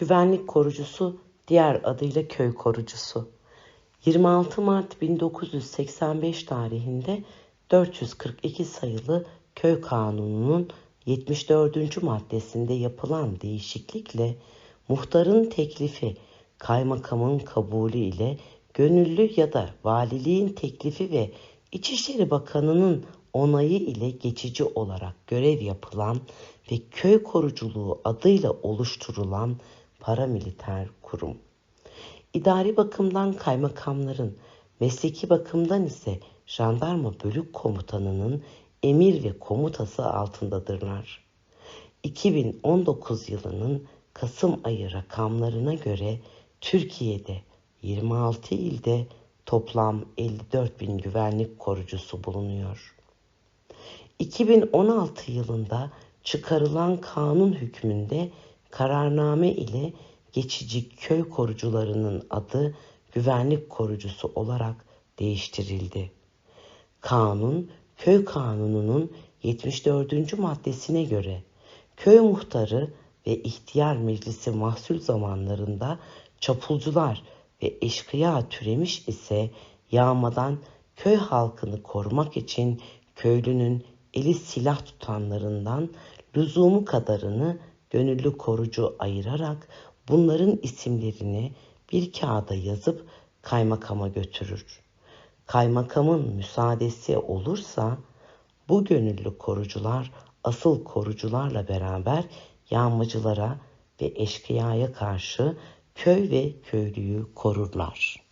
güvenlik korucusu, diğer adıyla köy korucusu. 26 Mart 1985 tarihinde 442 sayılı Köy Kanunu'nun 74. maddesinde yapılan değişiklikle muhtarın teklifi kaymakamın kabulü ile gönüllü ya da valiliğin teklifi ve İçişleri Bakanı'nın onayı ile geçici olarak görev yapılan ve köy koruculuğu adıyla oluşturulan paramiliter kurum. İdari bakımdan kaymakamların, mesleki bakımdan ise jandarma bölük komutanının emir ve komutası altındadırlar. 2019 yılının Kasım ayı rakamlarına göre Türkiye'de 26 ilde toplam 54 bin güvenlik korucusu bulunuyor. 2016 yılında çıkarılan kanun hükmünde kararname ile geçici köy korucularının adı güvenlik korucusu olarak değiştirildi. Kanun, köy kanununun 74. maddesine göre köy muhtarı ve ihtiyar meclisi mahsul zamanlarında çapulcular ve eşkıya türemiş ise yağmadan köy halkını korumak için köylünün eli silah tutanlarından lüzumu kadarını gönüllü korucu ayırarak bunların isimlerini bir kağıda yazıp kaymakama götürür. Kaymakamın müsaadesi olursa bu gönüllü korucular asıl korucularla beraber yağmacılara ve eşkıyaya karşı köy ve köylüyü korurlar.